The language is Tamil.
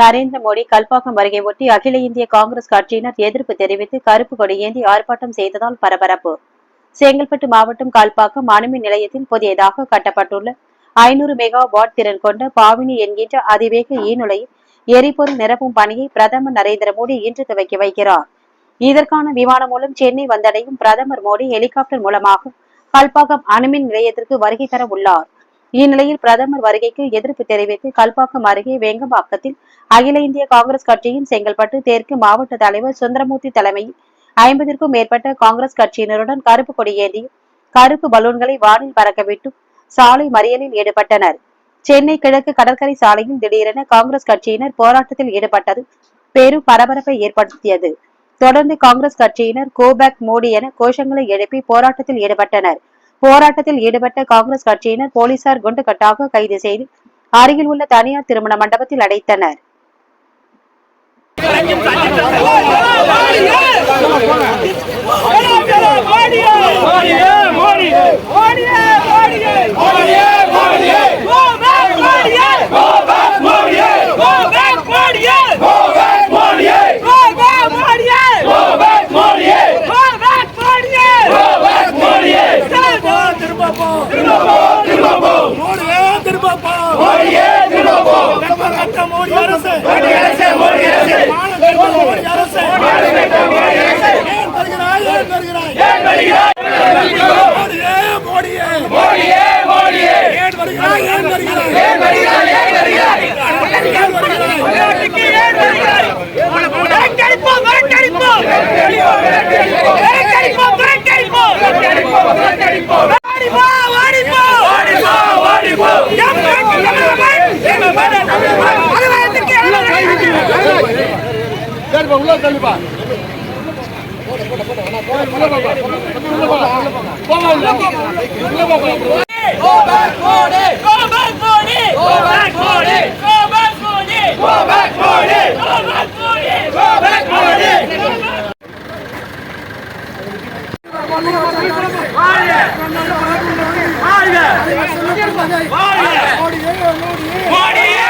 நரேந்திர மோடி கல்பாக்கம் அருகே ஒட்டி அகில இந்திய காங்கிரஸ் கட்சியினர் எதிர்ப்பு தெரிவித்து கருப்பு கொடி ஏந்தி ஆர்ப்பாட்டம் செய்ததால் பரபரப்பு. செங்கல்பட்டு மாவட்டம் கல்பாக்கம் அணுமின் நிலையத்தில் புதியதாக கட்டப்பட்டுள்ள ஐநூறு மெகா வாட் திறன் கொண்ட பாவினி என்கின்ற அதிவேக ஈநுலையில் எரிபொருள் நிரப்பும் பணியை பிரதமர் நரேந்திர மோடி இன்று துவக்கி வைக்கிறார். இதற்கான விமானம் மூலம் சென்னை வந்தடையும் பிரதமர் மோடி ஹெலிகாப்டர் மூலமாக கல்பாக்கம் அணுமின் நிலையத்திற்கு வருகை தர உள்ளார். இந்நிலையில் பிரதமர் வருகைக்கு எதிர்ப்பு தெரிவித்து கல்பாக்கம் அருகே வேங்கம்பாக்கத்தில் அகில இந்திய காங்கிரஸ் கட்சியின் செங்கல்பட்டு தெற்கு மாவட்ட தலைவர் சுந்தரமூர்த்தி தலைமையில் ஐம்பதிற்கும் மேற்பட்ட காங்கிரஸ் கட்சியினருடன் கருப்பு கொடி ஏந்தியும் கருப்பு பலூன்களை வானில் பறக்கவிட்டு சாலை மறியலில் ஈடுபட்டனர். சென்னை கிழக்கு கடற்கரை சாலையில் திடீரென காங்கிரஸ் கட்சியினர் போராட்டத்தில் ஈடுபட்டது பெரும் பரபரப்பை ஏற்படுத்தியது. தொடர்ந்து காங்கிரஸ் கட்சியினர் கோபேக் மோடி என கோஷங்களை எழுப்பி போராட்டத்தில் ஈடுபட்டனர். போராட்டத்தில் ஈடுபட்ட காங்கிரஸ் கட்சியினர் போலீசார் குண்டுகட்டாக கைது செய்து அருகில் உள்ள தனியார் திருமண மண்டபத்தில் அடைத்தனர். ஏன் வருகிறாய் ஏன் வருகிறாய் ஏன் வருகிறாய் மோடியே மோடியே